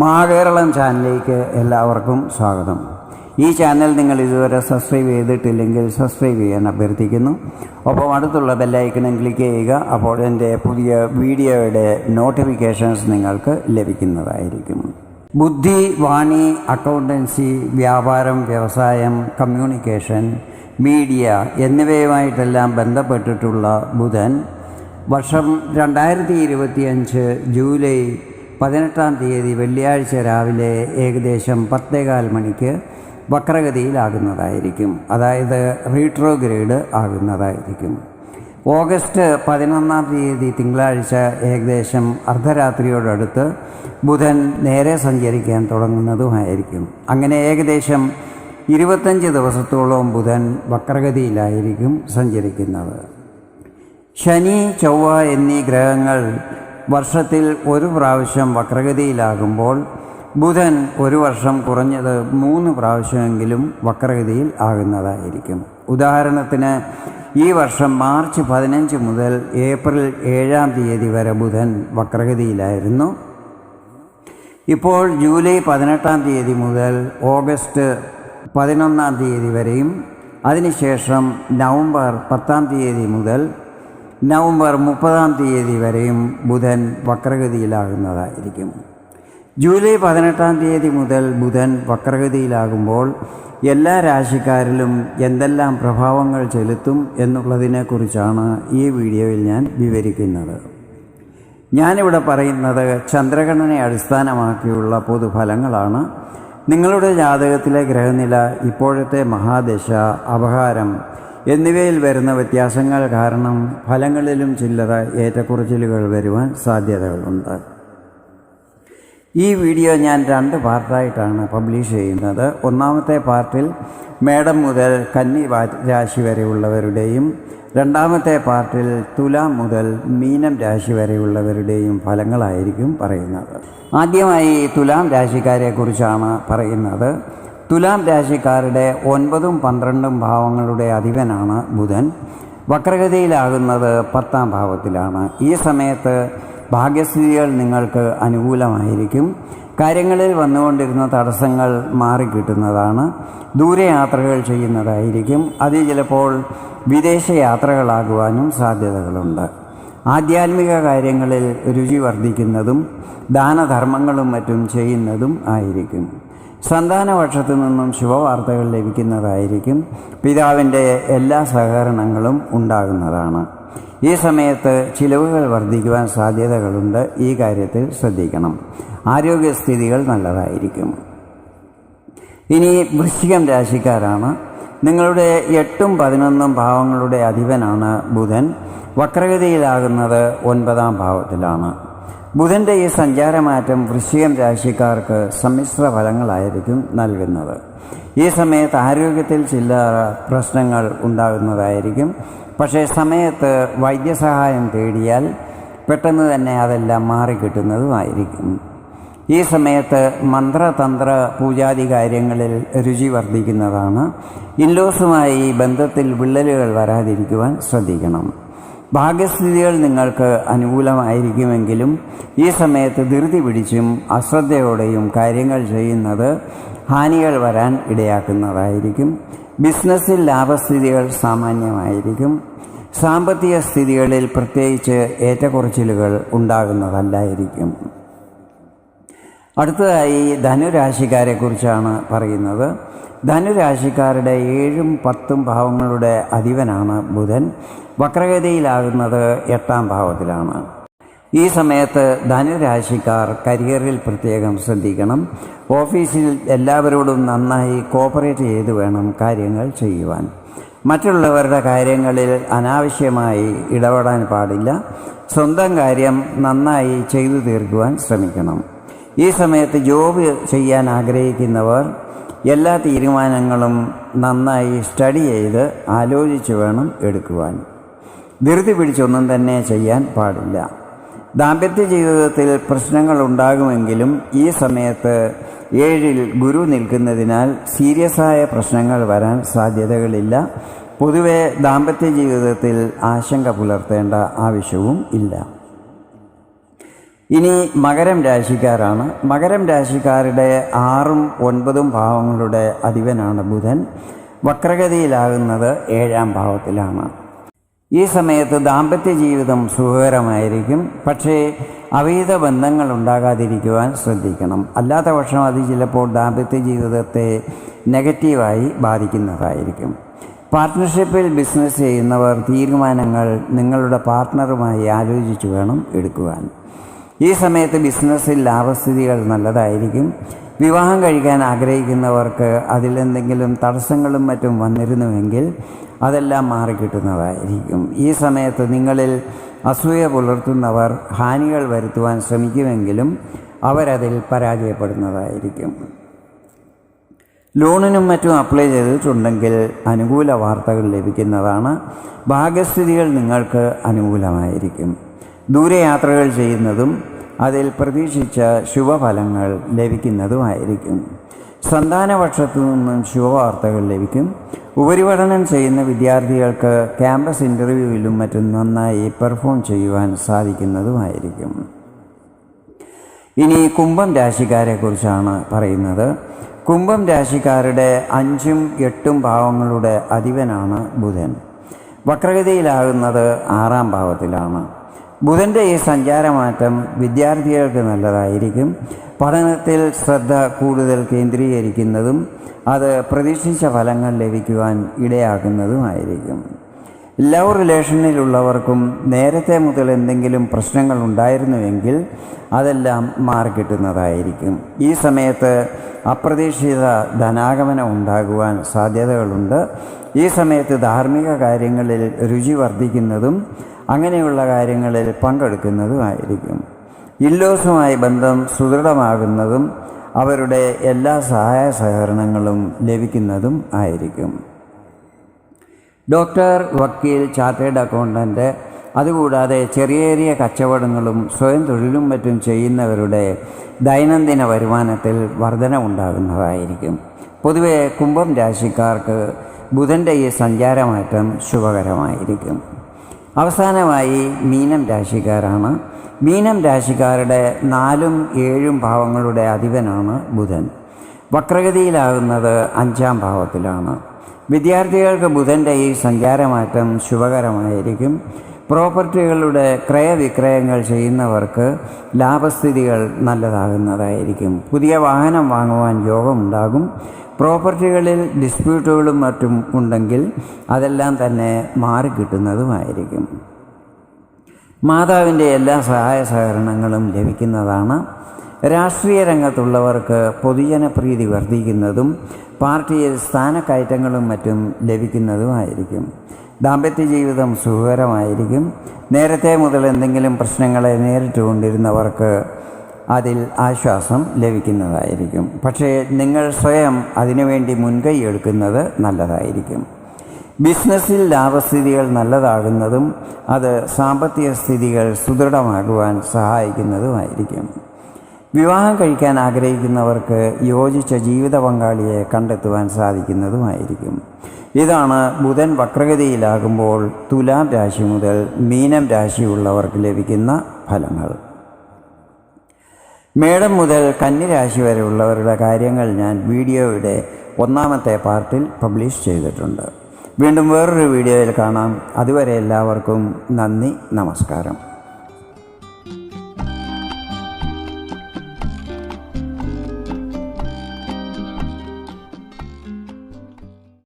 മഹാകേരളം ചാനലിലേക്ക് എല്ലാവർക്കും സ്വാഗതം. ഈ ചാനൽ നിങ്ങൾ ഇതുവരെ സബ്സ്ക്രൈബ് ചെയ്തിട്ടില്ലെങ്കിൽ സബ്സ്ക്രൈബ് ചെയ്യാൻ അഭ്യർത്ഥിക്കുന്നു. ഒപ്പം അടുത്തുള്ള ബെല്ലൈക്കണം ക്ലിക്ക് ചെയ്യുക അപ്പോൾ എന്റെ പുതിയ വീഡിയോയുടെ നോട്ടിഫിക്കേഷൻസ് നിങ്ങൾക്ക് ലഭിക്കുന്നതായിരിക്കും. ബുദ്ധി വാണി അക്കൗണ്ടൻസി വ്യാപാരം വ്യവസായം കമ്മ്യൂണിക്കേഷൻ മീഡിയ എന്നിവയുമായിട്ടെല്ലാം ബന്ധപ്പെട്ടിട്ടുള്ള ബുധൻ വർഷം രണ്ടായിരത്തി ജൂലൈ പതിനെട്ടാം തീയതി വെള്ളിയാഴ്ച രാവിലെ ഏകദേശം പത്തേകാൽ മണിക്ക് വക്രഗതിയിലാകുന്നതായിരിക്കും. അതായത് റീട്രോഗ്രേഡ് ആകുന്നതായിരിക്കും. ഓഗസ്റ്റ് പതിനൊന്നാം തീയതി തിങ്കളാഴ്ച ഏകദേശം അർദ്ധരാത്രിയോടടുത്ത് ബുധൻ നേരെ സഞ്ചരിക്കാൻ തുടങ്ങുന്നതുമായിരിക്കും. അങ്ങനെ ഏകദേശം ഇരുപത്തഞ്ച് ദിവസത്തോളം ബുധൻ വക്രഗതിയിലായിരിക്കും സഞ്ചരിക്കുന്നത്. ശനി ചൊവ്വ എന്നീ ഗ്രഹങ്ങൾ വർഷത്തിൽ ഒരു പ്രാവശ്യം വക്രഗതിയിലാകുമ്പോൾ ബുധൻ ഒരു വർഷം കുറഞ്ഞത് മൂന്ന് പ്രാവശ്യമെങ്കിലും വക്രഗതിയിൽ ആകുന്നതായിരിക്കും. ഉദാഹരണത്തിന് ഈ വർഷം മാർച്ച് പതിനഞ്ച് മുതൽ ഏപ്രിൽ ഏഴാം തീയതി വരെ ബുധൻ വക്രഗതിയിലായിരുന്നു. ഇപ്പോൾ ജൂലൈ പതിനെട്ടാം തീയതി മുതൽ ഓഗസ്റ്റ് പതിനൊന്നാം തീയതി വരെയും അതിനുശേഷം നവംബർ പത്താം തീയതി മുതൽ നവംബർ മുപ്പതാം തീയതി വരെയും ബുധൻ വക്രഗതിയിലാകുന്നതായിരിക്കും. ജൂലൈ പതിനെട്ടാം തീയതി മുതൽ ബുധൻ വക്രഗതിയിലാകുമ്പോൾ എല്ലാ രാശിക്കാരിലും എന്തെല്ലാം പ്രഭാവങ്ങൾ ചെലുത്തും എന്നുള്ളതിനെക്കുറിച്ചാണ് ഈ വീഡിയോയിൽ ഞാൻ വിവരിക്കുന്നത്. ഞാനിവിടെ പറയുന്നത് ചന്ദ്രഗണനെ അടിസ്ഥാനമാക്കിയുള്ള പൊതുഫലങ്ങളാണ്. നിങ്ങളുടെ ജാതകത്തിലെ ഗ്രഹനില ഇപ്പോഴത്തെ മഹാദശ അപഹാരം എന്നിവയിൽ വരുന്ന വ്യത്യാസങ്ങൾ കാരണം ഫലങ്ങളിലും ചില്ലറ ഏറ്റക്കുറച്ചിലുകൾ വരുവാൻ സാധ്യതകളുണ്ട്. ഈ വീഡിയോ ഞാൻ രണ്ട് പാർട്ടായിട്ടാണ് പബ്ലിഷ് ചെയ്യുന്നത്. ഒന്നാമത്തെ പാർട്ടിൽ മേടം മുതൽ കന്നി രാശി വരെയുള്ളവരുടെയും രണ്ടാമത്തെ പാർട്ടിൽ തുലാം മുതൽ മീനം രാശി വരെയുള്ളവരുടെയും ഫലങ്ങളായിരിക്കും പറയുന്നത്. ആദ്യമായി തുലാം രാശിക്കാരെക്കുറിച്ചാണ് പറയുന്നത്. തുലാം രാശിക്കാരുടെ ഒൻപതും പന്ത്രണ്ടും ഭാവങ്ങളുടെ അധിപനാണ് ബുധൻ. വക്രഗതിയിലാകുന്നത് പത്താം ഭാവത്തിലാണ്. ഈ സമയത്ത് ഭാഗ്യസ്ഥിതികൾ നിങ്ങൾക്ക് അനുകൂലമായിരിക്കും. കാര്യങ്ങളിൽ വന്നുകൊണ്ടിരുന്ന തടസ്സങ്ങൾ മാറിക്കിട്ടുന്നതാണ്. ദൂരയാത്രകൾ ചെയ്യുന്നതായിരിക്കും. അത് ചിലപ്പോൾ വിദേശ യാത്രകളാകുവാനും സാധ്യതകളുണ്ട്. ആധ്യാത്മിക കാര്യങ്ങളിൽ രുചി വർദ്ധിക്കുന്നതും ദാനധർമ്മങ്ങളും മറ്റും ചെയ്യുന്നതും ആയിരിക്കും. സന്താനപക്ഷത്തു നിന്നും ശുഭവാർത്തകൾ ലഭിക്കുന്നതായിരിക്കും. പിതാവിന്റെ എല്ലാ സഹകരണങ്ങളും ഉണ്ടാകുന്നതാണ്. ഈ സമയത്ത് ചിലവുകൾ വർദ്ധിക്കുവാൻ സാധ്യതകളുണ്ട്. ഈ കാര്യത്തിൽ ശ്രദ്ധിക്കണം. ആരോഗ്യസ്ഥിതികൾ നല്ലതായിരിക്കും. ഇനി വൃശ്ചികം രാശിക്കാരാണ്. നിങ്ങളുടെ എട്ടും പതിനൊന്നും ഭാവങ്ങളുടെ അധിപനാണ് ബുധൻ. വക്രഗതിയിലാകുന്നത് ഒൻപതാം ഭാവത്തിലാണ്. ബുധന്റെ ഈ സഞ്ചാരമാറ്റം വൃശ്ചികം രാശിക്കാർക്ക് സമ്മിശ്ര ഫലങ്ങളായിരിക്കും നൽകുന്നത്. ഈ സമയത്ത് ആരോഗ്യത്തിൽ ചില പ്രശ്നങ്ങൾ ഉണ്ടാകുന്നതായിരിക്കും. പക്ഷേ സമയത്ത് വൈദ്യസഹായം തേടിയാൽ പെട്ടെന്ന് തന്നെ അതെല്ലാം മാറിക്കിട്ടുന്നതുമായിരിക്കും. ഈ സമയത്ത് മന്ത്രതന്ത്ര പൂജാതി കാര്യങ്ങളിൽ രുചി വർദ്ധിക്കുന്നതാണ്. ഇൻലോസുമായി ബന്ധത്തിൽ വിള്ളലുകൾ വരാതിരിക്കുവാൻ ശ്രദ്ധിക്കണം. ഭാഗ്യസ്ഥിതികൾ നിങ്ങൾക്ക് അനുകൂലമായിരിക്കുമെങ്കിലും ഈ സമയത്ത് ധൃതി പിടിച്ചും അശ്രദ്ധയോടെയും കാര്യങ്ങൾ ചെയ്യുന്നത് ഹാനികൾ വരാൻ ഇടയാക്കുന്നതായിരിക്കും. ബിസിനസ്സിൽ ലാഭസ്ഥിതികൾ സാമാന്യമായിരിക്കും. സാമ്പത്തിക സ്ഥിതികളിൽ പ്രത്യേകിച്ച് ഏറ്റക്കുറച്ചിലുകൾ ഉണ്ടാകുന്നതല്ലായിരിക്കും. അടുത്തതായി ധനുരാശിക്കാരെക്കുറിച്ചാണ് പറയുന്നത്. ധനുരാശിക്കാരുടെ ഏഴും പത്തും ഭാവങ്ങളുടെ അധിപനാണ് ബുധൻ. വക്രഗതിയിലാകുന്നത് എട്ടാം ഭാവത്തിലാണ്. ഈ സമയത്ത് ധനുരാശിക്കാർ കരിയറിൽ പ്രത്യേകം ശ്രദ്ധിക്കണം. ഓഫീസിൽ എല്ലാവരോടും നന്നായി കോപ്പറേറ്റ് ചെയ്തു വേണം കാര്യങ്ങൾ ചെയ്യുവാൻ. മറ്റുള്ളവരുടെ കാര്യങ്ങളിൽ അനാവശ്യമായി ഇടപെടാൻ പാടില്ല. സ്വന്തം കാര്യം നന്നായി ചെയ്തു തീർക്കുവാൻ ശ്രമിക്കണം. ഈ സമയത്ത് ജോബ് ചെയ്യാൻ ആഗ്രഹിക്കുന്നവർ എല്ലാ തീരുമാനങ്ങളും നന്നായി സ്റ്റഡി ചെയ്ത് ആലോചിച്ച് വേണം എടുക്കുവാൻ. ധൃതി പിടിച്ചൊന്നും തന്നെ ചെയ്യാൻ പാടില്ല. ദാമ്പത്യ ജീവിതത്തിൽ പ്രശ്നങ്ങൾ ഉണ്ടാകുമെങ്കിലും ഈ സമയത്ത് ഏഴിൽ ഗുരു നിൽക്കുന്നതിനാൽ സീരിയസായ പ്രശ്നങ്ങൾ വരാൻ സാധ്യതകളില്ല. പൊതുവെ ദാമ്പത്യ ജീവിതത്തിൽ ആശങ്ക പുലർത്തേണ്ട ആവശ്യവും ഇല്ല. ഇനി മകരം രാശിക്കാരാണ്. മകരം രാശിക്കാരുടെ ആറും ഒൻപതും ഭാവങ്ങളുടെ അധിപനാണ് ബുധൻ. വക്രഗതിയിലാകുന്നത് ഏഴാം ഭാവത്തിലാണ്. ഈ സമയത്ത് ദാമ്പത്യ ജീവിതം സുഖകരമായിരിക്കും. പക്ഷേ അവീത ബന്ധങ്ങൾ ഉണ്ടാകാതിരിക്കുവാൻ ശ്രദ്ധിക്കണം. അല്ലാത്ത പക്ഷം അത് ചിലപ്പോൾ ദാമ്പത്യ ജീവിതത്തെ നെഗറ്റീവായി ബാധിക്കുന്നതായിരിക്കും. പാർട്ട്ണർഷിപ്പിൽ ബിസിനസ് ചെയ്യുന്നവർ തീരുമാനങ്ങൾ നിങ്ങളുടെ പാർട്ട്ണറുമായി ആലോചിച്ച് വേണം എടുക്കുവാൻ. ഈ സമയത്ത് ബിസിനസ്സിൽ ലാഭസ്ഥിതികൾ നല്ലതായിരിക്കും. വിവാഹം കഴിക്കാൻ ആഗ്രഹിക്കുന്നവർക്ക് അതിലെന്തെങ്കിലും തടസ്സങ്ങളും മറ്റും വന്നിരുന്നുവെങ്കിൽ അതെല്ലാം മാറിക്കിട്ടുന്നതായിരിക്കും. ഈ സമയത്ത് നിങ്ങളിൽ അസൂയ പുലർത്തുന്നവർ ഹാനികൾ വരുത്തുവാൻ ശ്രമിക്കുമെങ്കിലും അവരതിൽ പരാജയപ്പെടുന്നതായിരിക്കും. ലോണിനും മറ്റും അപ്ലൈ ചെയ്തിട്ടുണ്ടെങ്കിൽ അനുകൂല വാർത്തകൾ ലഭിക്കുന്നതാണ്. ഭാഗ്യസ്ഥിതികൾ നിങ്ങൾക്ക് അനുകൂലമായിരിക്കും. ദൂരയാത്രകൾ ചെയ്യുന്നതും അതിൽ പ്രതീക്ഷിച്ച ശുഭഫലങ്ങൾ ലഭിക്കുന്നതുമായിരിക്കും. സന്താനപക്ഷത്തു നിന്നും ശുഭവാർത്തകൾ ലഭിക്കും. ഉപരിപഠനം ചെയ്യുന്ന വിദ്യാർത്ഥികൾക്ക് ക്യാമ്പസ് ഇന്റർവ്യൂവിലും മറ്റും നന്നായി പെർഫോം ചെയ്യുവാൻ സാധിക്കുന്നതുമായിരിക്കും. ഇനി കുംഭം രാശിക്കാരെക്കുറിച്ചാണ് പറയുന്നത്. കുംഭം രാശിക്കാരുടെ അഞ്ചും എട്ടും ഭാവങ്ങളുടെ അധിപനാണ് ബുധൻ. വക്രഗതിയിലാകുന്നത് ആറാം ഭാവത്തിലാണ്. ബുധന്റെ ഈ സഞ്ചാരമാറ്റം വിദ്യാർത്ഥികൾക്ക് നല്ലതായിരിക്കും. പഠനത്തിൽ ശ്രദ്ധ കൂടുതൽ കേന്ദ്രീകരിക്കുന്നതും അത് പ്രതീക്ഷിച്ച ഫലങ്ങൾ ലഭിക്കുവാൻ ഇടയാക്കുന്നതുമായിരിക്കും. ലവ് റിലേഷനിലുള്ളവർക്കും നേരത്തെ മുതൽ എന്തെങ്കിലും പ്രശ്നങ്ങൾ ഉണ്ടായിരുന്നുവെങ്കിൽ അതെല്ലാം മാറിക്കിട്ടുന്നതായിരിക്കും. ഈ സമയത്ത് അപ്രതീക്ഷിത ധനാഗമനം ഉണ്ടാകുവാൻ സാധ്യതകളുണ്ട്. ഈ സമയത്ത് ധാർമ്മിക കാര്യങ്ങളിൽ രുചി വർദ്ധിക്കുന്നതും അങ്ങനെയുള്ള കാര്യങ്ങളിൽ പങ്കെടുക്കുന്നതുമായിരിക്കും. ഇല്ലോസുമായി ബന്ധം സുദൃഢമാകുന്നതും അവരുടെ എല്ലാ സഹായ സഹകരണങ്ങളും ലഭിക്കുന്നതും ആയിരിക്കും. ഡോക്ടർ വക്കീൽ ചാർട്ടേഡ് അക്കൗണ്ടന്റ് അതുകൂടാതെ ചെറിയ ചെറിയ കച്ചവടങ്ങളും സ്വയം തൊഴിലും മറ്റും ചെയ്യുന്നവരുടെ ദൈനംദിന വരുമാനത്തിൽ വർധന ഉണ്ടാകുന്നതായിരിക്കും പൊതുവെ കുംഭം രാശിക്കാർക്ക് ബുധന്റെ ഈ സഞ്ചാരമാറ്റം ശുഭകരമായിരിക്കും. അവസാനമായി മീനം രാശിക്കാരാണ്. മീനം രാശിക്കാരുടെ നാലും ഏഴും ഭാവങ്ങളുടെ അധിപനാണ് ബുധൻ. വക്രഗതിയിലാകുന്നത് അഞ്ചാം ഭാവത്തിലാണ്. വിദ്യാർത്ഥികൾക്ക് ബുധന്റെ ഈ സഞ്ചാരമാറ്റം ശുഭകരമായിരിക്കും. പ്രോപ്പർട്ടികളുടെ ക്രയവിക്രയങ്ങൾ ചെയ്യുന്നവർക്ക് ലാഭസ്ഥിതികൾ നല്ലതാകുന്നതായിരിക്കും. പുതിയ വാഹനം വാങ്ങുവാൻ യോഗമുണ്ടാകും പ്രോപ്പർട്ടികളിൽ ഡിസ്പ്യൂട്ടുകളും മറ്റും ഉണ്ടെങ്കിൽ അതെല്ലാം തന്നെ മാറിക്കിട്ടുന്നതുമായിരിക്കും മാതാവിന്റെ എല്ലാ സഹായ സഹകരണങ്ങളും ലഭിക്കുന്നതാണ്. രാഷ്ട്രീയ രംഗത്തുള്ളവർക്ക് പൊതുജനപ്രീതി വർദ്ധിക്കുന്നതും പാർട്ടിയിൽ സ്ഥാനക്കയറ്റങ്ങളും മറ്റും ലഭിക്കുന്നതുമായിരിക്കും. ദാമ്പത്യ ജീവിതം സുഖകരമായിരിക്കും. നേരത്തെ മുതൽ എന്തെങ്കിലും പ്രശ്നങ്ങളെ നേരിട്ടുകൊണ്ടിരുന്നവർക്ക് അതിൽ ആശ്വാസം ലഭിക്കുന്നതായിരിക്കും. പക്ഷേ നിങ്ങൾ സ്വയം അതിനുവേണ്ടി മുൻകൈ എടുക്കുന്നത് നല്ലതായിരിക്കും. ബിസിനസ്സിൽ ലാഭസ്ഥിതികൾ നല്ലതാകുന്നതും അത് സാമ്പത്തിക സ്ഥിതികൾ സുദൃഢമാകുവാൻ സഹായിക്കുന്നതുമായിരിക്കും. വിവാഹം കഴിക്കാൻ ആഗ്രഹിക്കുന്നവർക്ക് യോജിച്ച ജീവിത പങ്കാളിയെ കണ്ടെത്തുവാൻ സാധിക്കുന്നതുമായിരിക്കും. ഇതാണ് ബുധൻ വക്രഗതിയിലാകുമ്പോൾ തുലാം രാശി മുതൽ മീനം രാശിയുള്ളവർക്ക് ലഭിക്കുന്ന ഫലങ്ങൾ. മേടം മുതൽ കന്നിരാശി വരെയുള്ളവരുടെ കാര്യങ്ങൾ ഞാൻ വീഡിയോയുടെ ഒന്നാമത്തെ പാർട്ടിൽ പബ്ലിഷ് ചെയ്തിട്ടുണ്ട്. വീണ്ടും വേറൊരു വീഡിയോയിൽ കാണാം. അതുവരെ എല്ലാവർക്കും നന്ദി നമസ്കാരം.